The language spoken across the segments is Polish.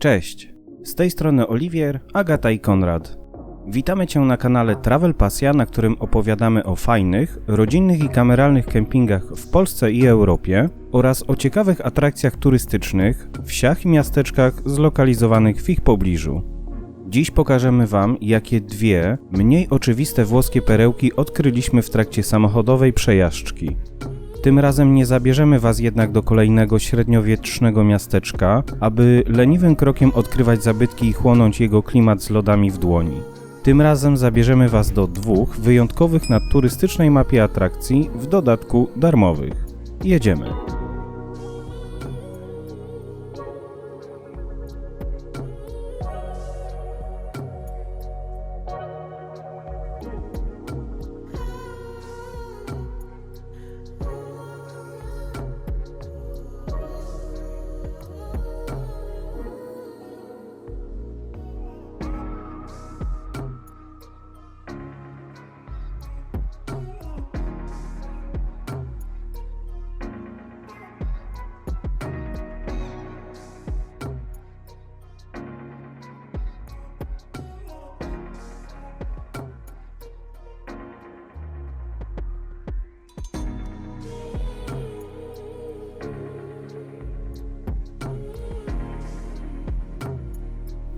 Cześć, z tej strony Oliwier, Agata i Konrad. Witamy Cię na kanale Travel Pasja, na którym opowiadamy o fajnych, rodzinnych i kameralnych kempingach w Polsce i Europie oraz o ciekawych atrakcjach turystycznych, wsiach i miasteczkach zlokalizowanych w ich pobliżu. Dziś pokażemy Wam, jakie dwie, mniej oczywiste włoskie perełki odkryliśmy w trakcie samochodowej przejażdżki. Tym razem nie zabierzemy Was jednak do kolejnego średniowiecznego miasteczka, aby leniwym krokiem odkrywać zabytki i chłonąć jego klimat z lodami w dłoni. Tym razem zabierzemy Was do dwóch wyjątkowych na turystycznej mapie atrakcji, w dodatku darmowych. Jedziemy.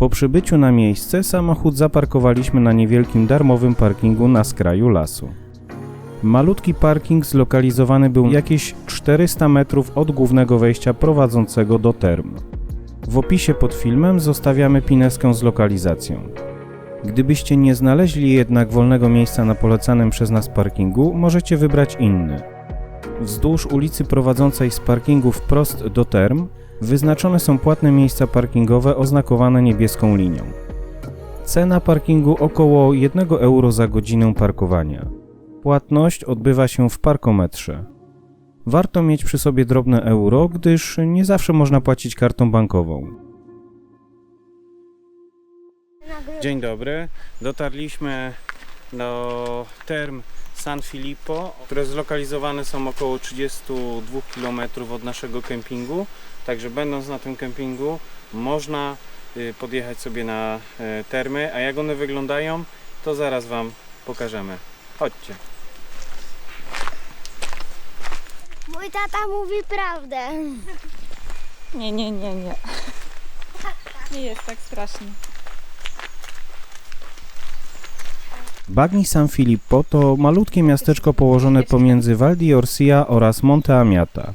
Po przybyciu na miejsce samochód zaparkowaliśmy na niewielkim darmowym parkingu na skraju lasu. Malutki parking zlokalizowany był jakieś 400 metrów od głównego wejścia prowadzącego do term. W opisie pod filmem zostawiamy pineskę z lokalizacją. Gdybyście nie znaleźli jednak wolnego miejsca na polecanym przez nas parkingu, możecie wybrać inny. Wzdłuż ulicy prowadzącej z parkingu wprost do term wyznaczone są płatne miejsca parkingowe oznakowane niebieską linią. Cena parkingu około 1 euro za godzinę parkowania. Płatność odbywa się w parkometrze. Warto mieć przy sobie drobne euro, gdyż nie zawsze można płacić kartą bankową. Dzień dobry. Dotarliśmy do term San Filippo, które zlokalizowane są około 32 km od naszego kempingu. Także będąc na tym kempingu można y, podjechać sobie na e, termy, a jak one wyglądają to zaraz Wam pokażemy. Chodźcie. Mój tata mówi prawdę. Nie, nie, nie, nie. Nie jest tak strasznie. Bagni San Filippo to malutkie miasteczko położone pomiędzy Val di Orsia oraz Monte Amiata.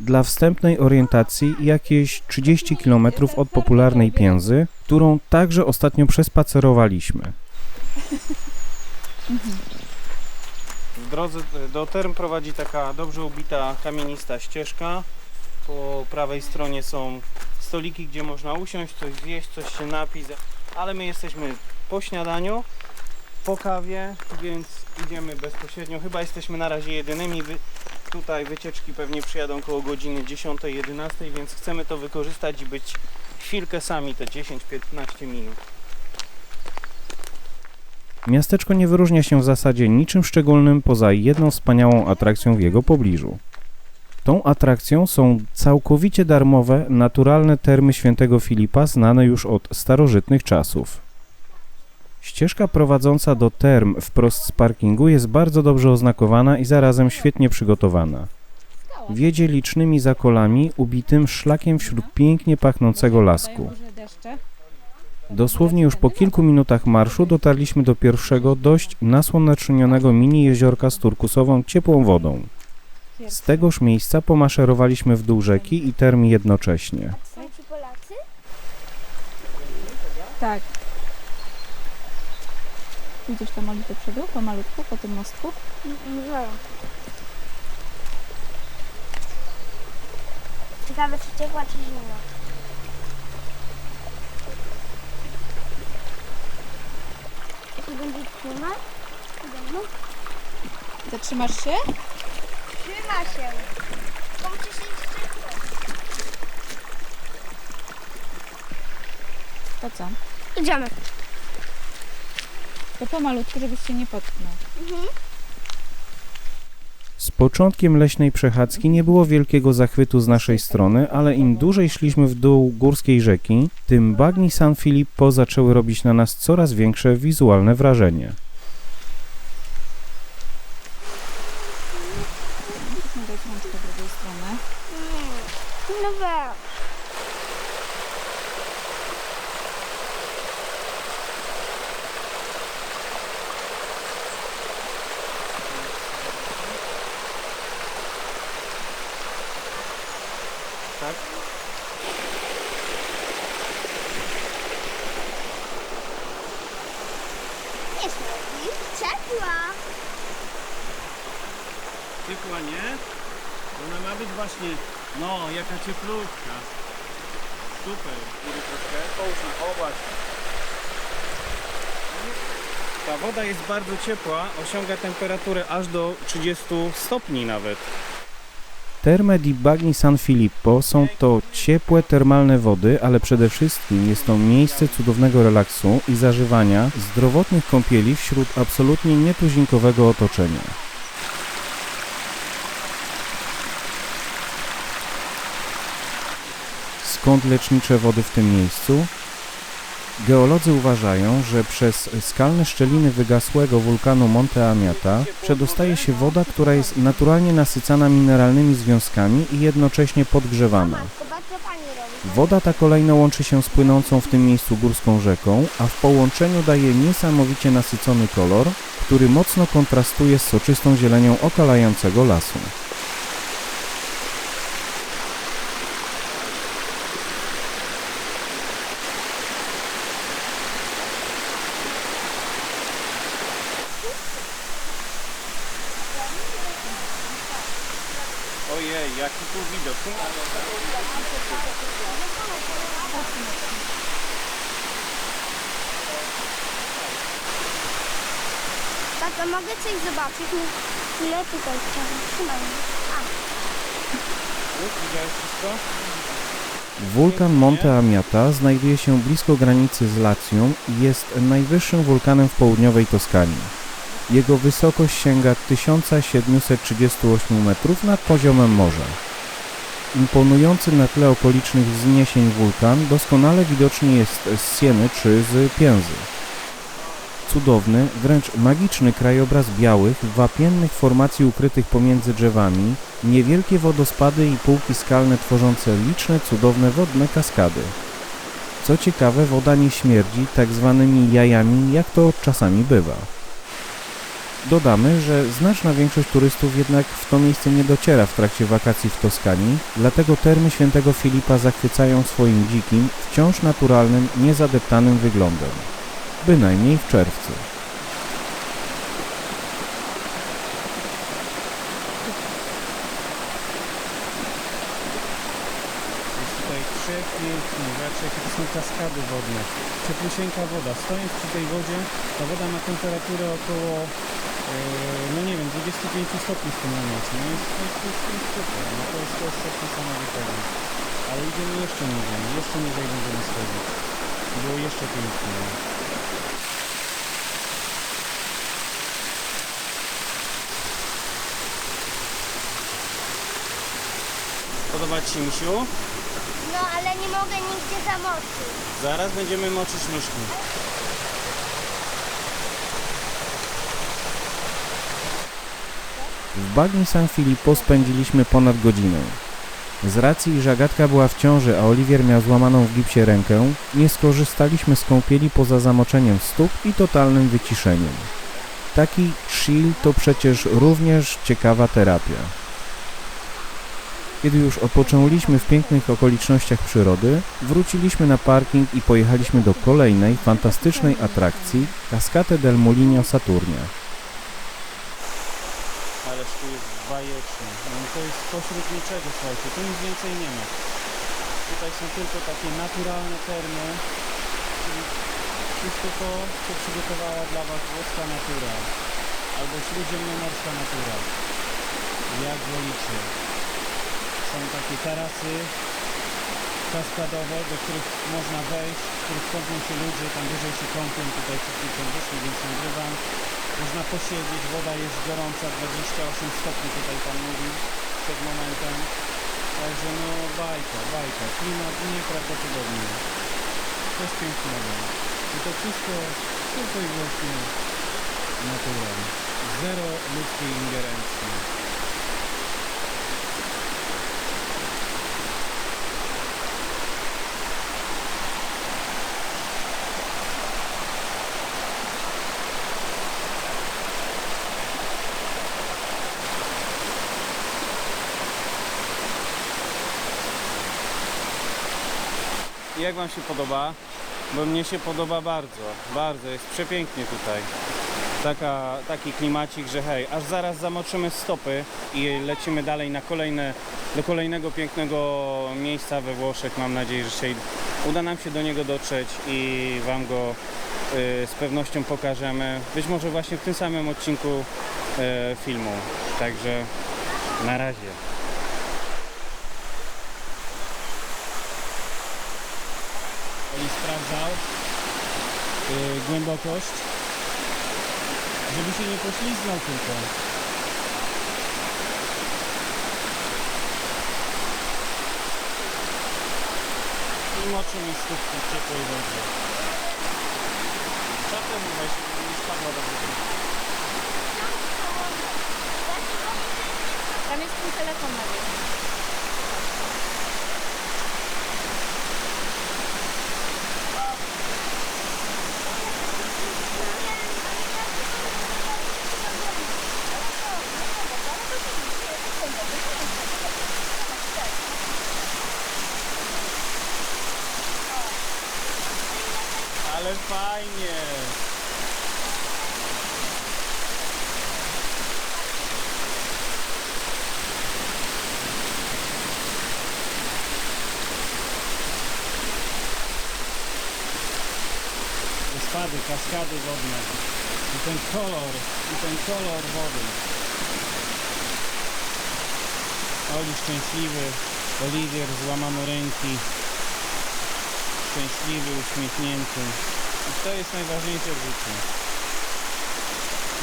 Dla wstępnej orientacji jakieś 30 km od popularnej Pięzy, którą także ostatnio przespacerowaliśmy. W drodze do Term prowadzi taka dobrze ubita kamienista ścieżka. Po prawej stronie są stoliki, gdzie można usiąść, coś zjeść, coś się napić, ale my jesteśmy po śniadaniu, po kawie, więc idziemy bezpośrednio. Chyba jesteśmy na razie jedynymi. Tutaj wycieczki pewnie przyjadą koło godziny 10-11, więc chcemy to wykorzystać i być chwilkę sami, te 10-15 minut. Miasteczko nie wyróżnia się w zasadzie niczym szczególnym poza jedną wspaniałą atrakcją w jego pobliżu. Tą atrakcją są całkowicie darmowe, naturalne termy świętego Filipa znane już od starożytnych czasów. Ścieżka prowadząca do term wprost z parkingu jest bardzo dobrze oznakowana i zarazem świetnie przygotowana. Wiedzie licznymi zakolami ubitym szlakiem wśród pięknie pachnącego lasku. Dosłownie już po kilku minutach marszu dotarliśmy do pierwszego dość nasłonecznionego mini jeziorka z turkusową ciepłą wodą. Z tegoż miejsca pomaszerowaliśmy w dół rzeki i term jednocześnie. Tak. Idziesz tam Oli do przodu, pomalutku, po tym mostku? Może. Ciekawe czy ciepła czy zimna. Jaki będzie klimat? Wiadomo. Zatrzymasz się? Trzyma się. Musi się szybko. To co? Idziemy. To pomalutku, żebyś się nie potknął. Mhm. Z początkiem leśnej przechadzki nie było wielkiego zachwytu z naszej strony, ale im dłużej szliśmy w dół górskiej rzeki, tym bagni San Filippo zaczęły robić na nas coraz większe wizualne wrażenie. Musimy dać rączkę w drugą stronę. No weź. Tak? Nie śmierdzi. Ciepła. Ciepła, nie? Ona ma być właśnie, no, cieplutka. Super. Góry troszkę. Połóż na, o właśnie. Ta woda jest bardzo ciepła, osiąga temperaturę aż do 30 stopni nawet. Terme di Bagni San Filippo są to ciepłe termalne wody, ale przede wszystkim jest to miejsce cudownego relaksu i zażywania zdrowotnych kąpieli wśród absolutnie nietuzinkowego otoczenia. Skąd lecznicze wody w tym miejscu? Geolodzy uważają, że przez skalne szczeliny wygasłego wulkanu Monte Amiata przedostaje się woda, która jest naturalnie nasycana mineralnymi związkami i jednocześnie podgrzewana. Woda ta kolejno łączy się z płynącą w tym miejscu górską rzeką, a w połączeniu daje niesamowicie nasycony kolor, który mocno kontrastuje z soczystą zielenią okalającego lasu. Ojej, jaki tu widok. Tato, mogę coś zobaczyć? Ile tutaj chciałam? Trzymaj mnie. A, Widziałeś wszystko? Wulkan Monte Amiata znajduje się blisko granicy z Lacją i jest najwyższym wulkanem w południowej Toskanii. Jego wysokość sięga 1738 metrów nad poziomem morza. Imponujący na tle okolicznych wzniesień wulkan doskonale widoczny jest z Sieny czy z Pięzy. Cudowny, wręcz magiczny krajobraz białych, wapiennych formacji ukrytych pomiędzy drzewami, niewielkie wodospady i półki skalne tworzące liczne, cudowne wodne kaskady. Co ciekawe, woda nie śmierdzi tak zwanymi jajami, jak to czasami bywa. Dodamy, że znaczna większość turystów jednak w to miejsce nie dociera w trakcie wakacji w Toskanii, dlatego termy świętego Filipa zachwycają swoim dzikim, wciąż naturalnym, niezadeptanym wyglądem. Bynajmniej w czerwcu. Tutaj przepięknie, zobaczcie jakie to są kaskady wodne. Cieplusieńka woda. Stojąc przy tej wodzie, ta woda ma temperaturę około, e, no nie wiem, 25 stopni w tym momencie. No jest, jest, jest, jest super, no to jest, to jest niesamowitego. Ale idziemy jeszcze niżej, jeszcze niżej będziemy schodzić. Było jeszcze piękniej. Misiu? no ale nie mogę nigdzie zamoczyć. Zaraz będziemy moczyć myszki. W bagnie San Filippo spędziliśmy ponad godzinę. Z racji, że Agatka była w ciąży, a Oliwier miał złamaną w gipsie rękę, nie skorzystaliśmy z kąpieli poza zamoczeniem stóp i totalnym wyciszeniem. Taki chill to przecież również ciekawa terapia. Kiedy już odpoczęliśmy w pięknych okolicznościach przyrody, wróciliśmy na parking i pojechaliśmy do kolejnej, fantastycznej atrakcji Cascate del Mulino Saturnia. Ależ tu jest bajecznie. No to jest pośród niczego, słuchajcie, tu nic więcej nie ma. Tutaj są tylko takie naturalne termy, wszystko to, co przygotowała dla Was włoska natura, albo śródziemnomorska natura, jak wolicie. Są takie tarasy kaskadowe, do których można wejść, w których kąpią się ludzie, tam wyżej się kąpią, tutaj przed chwilką wyszli, więc nagrywam. Można posiedzieć, woda jest gorąca, 28 stopni tutaj Pan mówił przed momentem. Także no bajka, bajka, klimat nieprawdopodobny. Coś pięknego. I to wszystko tylko i wyłącznie natura. Zero ludzkiej ingerencji. Jak Wam się podoba? Bo mnie się podoba bardzo, bardzo, jest przepięknie tutaj. Taka, taki klimacik, że hej, aż zaraz zamoczymy stopy i lecimy dalej na kolejne, do kolejnego pięknego miejsca we Włoszech. Mam nadzieję, że się uda nam się do niego dotrzeć i Wam go y, z pewnością pokażemy. Być może właśnie w tym samym odcinku y, filmu. Także na razie. Oli sprawdzał yy, głębokość, żeby się nie poślizgnął tylko. I moczymy stópki w ciepłej wodzie. Mu weź, żeby nie spadła do wody. Tam jest twój telefon na niej. Ale fajnie! Spady, kaskady wodne. I ten kolor, i ten kolor wody. Oli szczęśliwy, Oliwier złamane ręki. Szczęśliwy, uśmiechnięty. I to jest najważniejsze w życiu.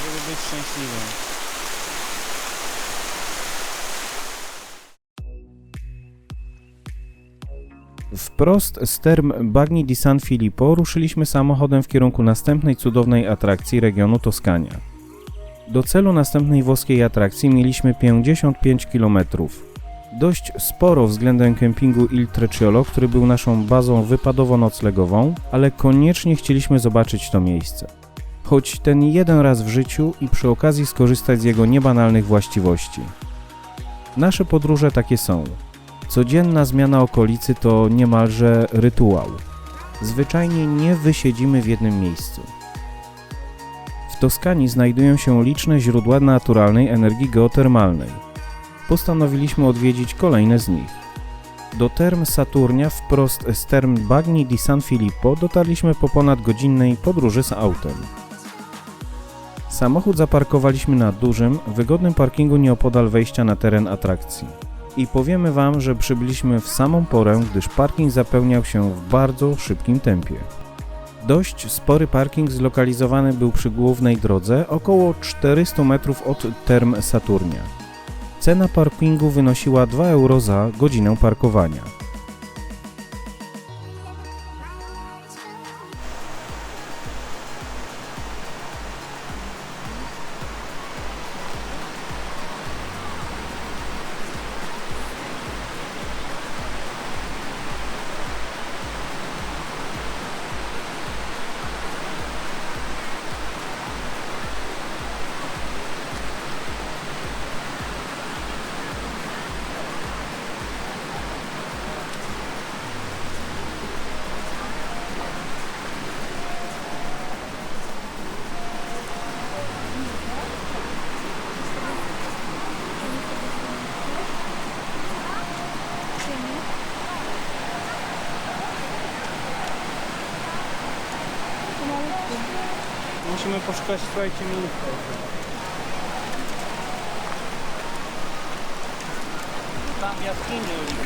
Żeby być szczęśliwym. Wprost z term Bagni di San Filippo ruszyliśmy samochodem w kierunku następnej cudownej atrakcji regionu Toskania. Do celu następnej włoskiej atrakcji mieliśmy 55 km. Dość sporo względem kempingu Il Trecciolo, który był naszą bazą wypadowo-noclegową, ale koniecznie chcieliśmy zobaczyć to miejsce. Choć ten jeden raz w życiu i przy okazji skorzystać z jego niebanalnych właściwości. Nasze podróże takie są. Codzienna zmiana okolicy to niemalże rytuał. Zwyczajnie nie wysiedzimy w jednym miejscu. W Toskanii znajdują się liczne źródła naturalnej energii geotermalnej. Postanowiliśmy odwiedzić kolejne z nich. Do term Saturnia wprost z term Bagni di San Filippo dotarliśmy po ponad godzinnej podróży z autem. Samochód zaparkowaliśmy na dużym, wygodnym parkingu nieopodal wejścia na teren atrakcji. I powiemy Wam, że przybyliśmy w samą porę, gdyż parking zapełniał się w bardzo szybkim tempie. Dość spory parking zlokalizowany był przy głównej drodze, około 400 metrów od term Saturnia. Cena parkingu wynosiła 2 euro za godzinę parkowania. Musimy poszukać, słuchajcie, miejsca. Tam jaskinie.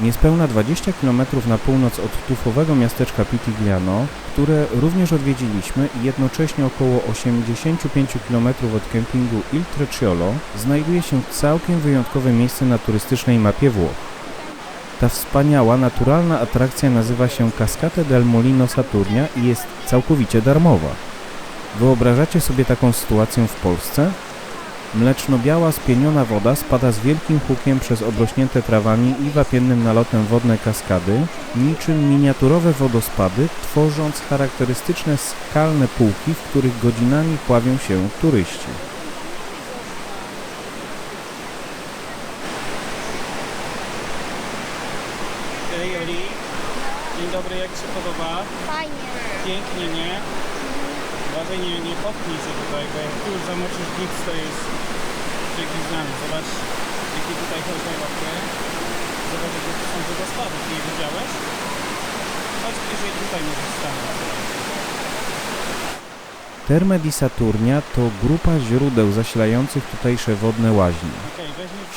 Niespełna 20 km na północ od tufowego miasteczka Pitigliano, które również odwiedziliśmy i jednocześnie około 85 km od kempingu Il Trecciolo, znajduje się całkiem wyjątkowe miejsce na turystycznej mapie Włoch. Ta wspaniała, naturalna atrakcja nazywa się Cascate del Molino Saturnia i jest całkowicie darmowa. Wyobrażacie sobie taką sytuację w Polsce? Mleczno-biała, spieniona woda spada z wielkim hukiem przez obrośnięte trawami i wapiennym nalotem wodne kaskady, niczym miniaturowe wodospady, tworząc charakterystyczne skalne półki, w których godzinami pławią się turyści. Dzień dobry, jak się podoba? Fajnie. Pięknie, nie? Uważaj, nie, nie się tutaj, bo jak tu już zamoczysz gips, to jest przegiznany. Zobacz, jakie tutaj chodzi łapy. Zobacz, jakie tu są wodospady. Ty je widziałeś? Chodź bliżej tutaj możesz stanąć. Terme di Saturnia to grupa źródeł zasilających tutejsze wodne łaźnie.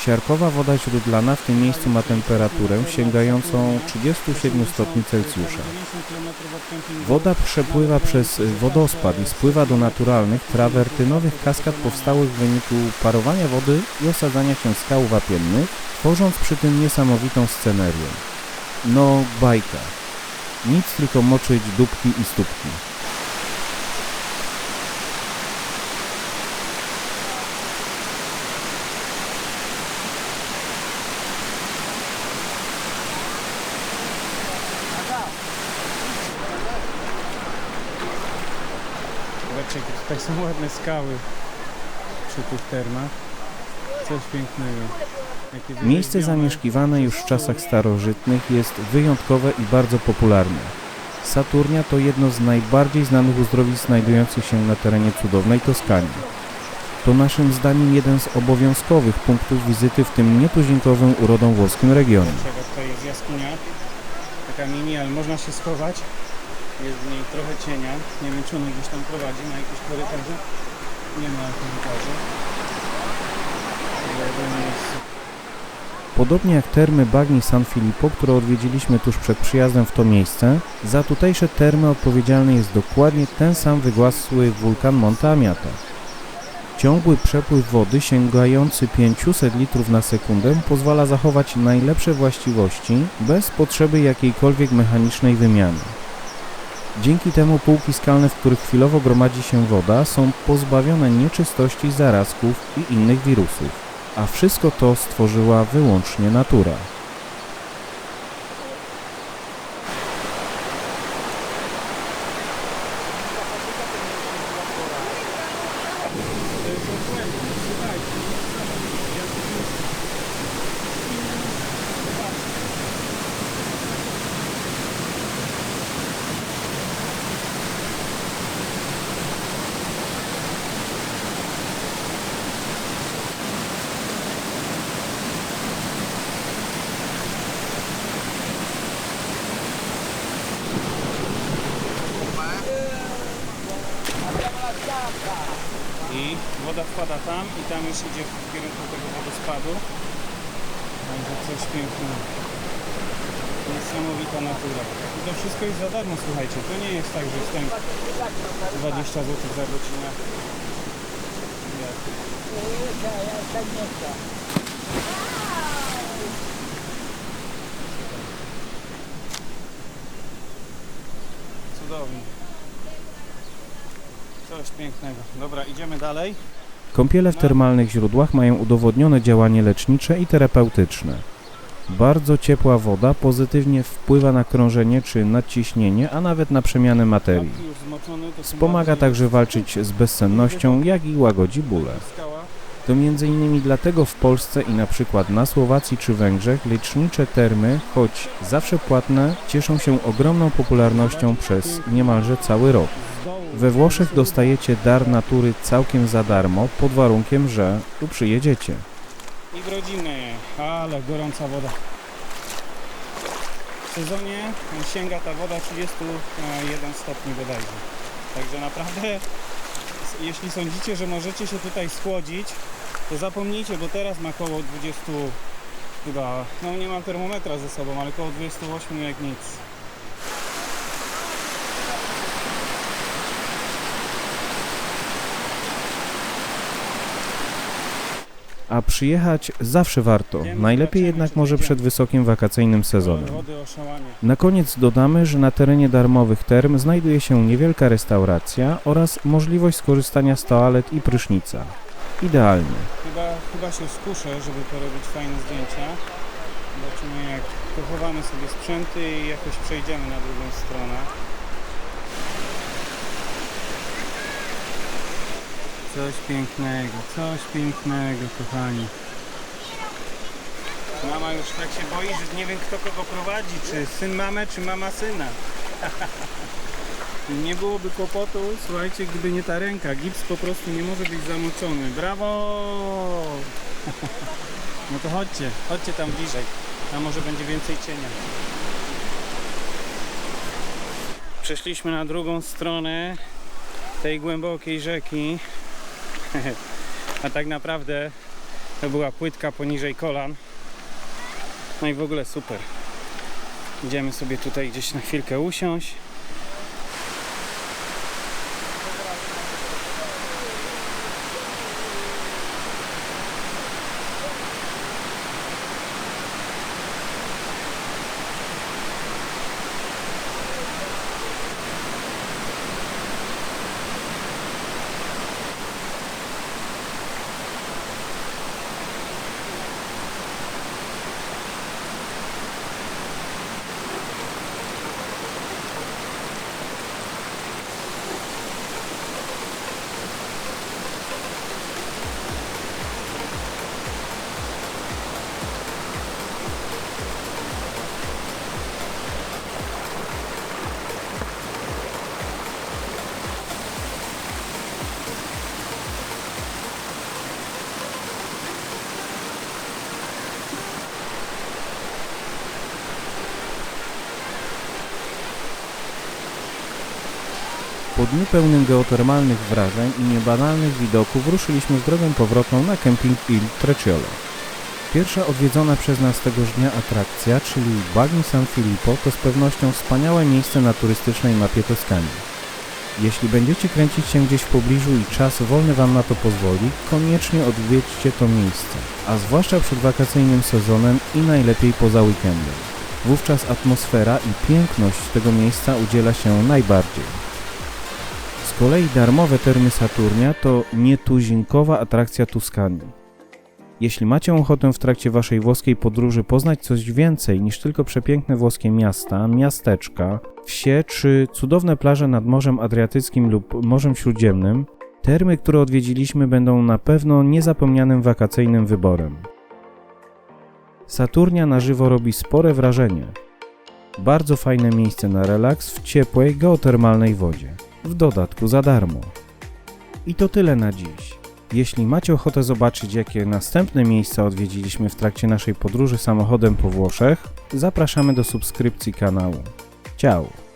Siarkowa woda źródlana w tym miejscu ma temperaturę sięgającą 37 stopni Celsjusza. 90 km od kempingu. Woda przepływa przez wodospad i spływa do naturalnych, trawertynowych kaskad powstałych w wyniku parowania wody i osadzania się skał wapiennych, tworząc przy tym niesamowitą scenerię. No, bajka. Nic tylko moczyć dupki i stópki. Zobaczcie, jakie tutaj są ładne skały przy tych termach. Coś pięknego. Miejsce zamieszkiwane już w czasach starożytnych jest wyjątkowe i bardzo popularne. Saturnia to jedno z najbardziej znanych uzdrowisk znajdujących się na terenie cudownej Toskanii. To naszym zdaniem jeden z obowiązkowych punktów wizyty w tym nietuzinkowym urodą włoskim regionie. Tutaj jest jaskinia. Taka mini, ale można się schować. Jest w niej trochę cienia. Nie wiem, czy ona gdzieś tam prowadzi na jakieś korytarze. Nie ma korytarzy. Podobnie jak termy Bagni San Filippo, które odwiedziliśmy tuż przed przyjazdem w to miejsce, za tutejsze termy odpowiedzialny jest dokładnie ten sam wygłasły wulkan Monte Amiata. Ciągły przepływ wody sięgający 500 litrów na sekundę pozwala zachować najlepsze właściwości bez potrzeby jakiejkolwiek mechanicznej wymiany. Dzięki temu półki skalne, w których chwilowo gromadzi się woda, są pozbawione nieczystości, zarazków i innych wirusów a wszystko to stworzyła wyłącznie natura. I woda wpada tam i tam już idzie w kierunku tego wodospadu. Także coś pięknego. Niesamowita natura. I to wszystko jest za darmo, słuchajcie. To nie jest tak, że wstęp 20 zł za godzinę. Nie. Cudownie. Coś pięknego. Dobra, idziemy dalej. Kąpiele w termalnych źródłach mają udowodnione działanie lecznicze i terapeutyczne. Bardzo ciepła woda pozytywnie wpływa na krążenie czy nadciśnienie, a nawet na przemianę materii. Wspomaga także walczyć z bezsennością, jak i łagodzi bóle. To m.in. dlatego w Polsce i na przykład na Słowacji czy Węgrzech lecznicze termy, choć zawsze płatne, cieszą się ogromną popularnością przez niemalże cały rok. We Włoszech dostajecie dar natury całkiem za darmo, pod warunkiem, że tu przyjedziecie. i w rodziny, ale gorąca woda. w sezonie sięga ta woda 31 stopni bodajże. Także naprawdę, jeśli sądzicie, że możecie się tutaj schłodzić, to zapomnijcie, bo teraz ma około 20, chyba, no nie mam termometra ze sobą, ale około 28 jak nic. A przyjechać zawsze warto. Najlepiej jednak może przed wysokim wakacyjnym sezonem. Na koniec dodamy, że na terenie darmowych term znajduje się niewielka restauracja oraz możliwość skorzystania z toalet i prysznica. Idealnie. Chyba, chyba się skuszę, żeby porobić fajne zdjęcia. Zobaczymy jak pochowamy sobie sprzęty i jakoś przejdziemy na drugą stronę. Coś pięknego, coś pięknego, kochani. Mama już tak się boi, że nie wiem kto kogo prowadzi, czy syn mamę, czy mama syna. Nie byłoby kłopotu, słuchajcie, gdyby nie ta ręka. Gips po prostu nie może być zamoczony. Brawo! No to chodźcie, chodźcie tam bliżej. Tam może będzie więcej cienia. Przeszliśmy na drugą stronę tej głębokiej rzeki. A tak naprawdę to była płytka poniżej kolan. No i w ogóle super. Idziemy sobie tutaj gdzieś na chwilkę usiąść. Po dniu pełnym geotermalnych wrażeń i niebanalnych widoków ruszyliśmy w drogę powrotną na kemping Il Trecciolo. Pierwsza odwiedzona przez nas tegoż dnia atrakcja, czyli Bagni San Filippo, to z pewnością wspaniałe miejsce na turystycznej mapie Toskanii. Jeśli będziecie kręcić się gdzieś w pobliżu i czas wolny Wam na to pozwoli, koniecznie odwiedźcie to miejsce, a zwłaszcza przed wakacyjnym sezonem i najlepiej poza weekendem. Wówczas atmosfera i piękność tego miejsca udziela się najbardziej. Z kolei darmowe termy Saturnia to nietuzinkowa atrakcja Tuskanii. Jeśli macie ochotę w trakcie waszej włoskiej podróży poznać coś więcej niż tylko przepiękne włoskie miasta, miasteczka, wsie czy cudowne plaże nad Morzem Adriatyckim lub Morzem Śródziemnym, termy, które odwiedziliśmy, będą na pewno niezapomnianym wakacyjnym wyborem. Saturnia na żywo robi spore wrażenie. Bardzo fajne miejsce na relaks w ciepłej, geotermalnej wodzie w dodatku za darmo. I to tyle na dziś. Jeśli macie ochotę zobaczyć, jakie następne miejsca odwiedziliśmy w trakcie naszej podróży samochodem po Włoszech, zapraszamy do subskrypcji kanału. Ciao!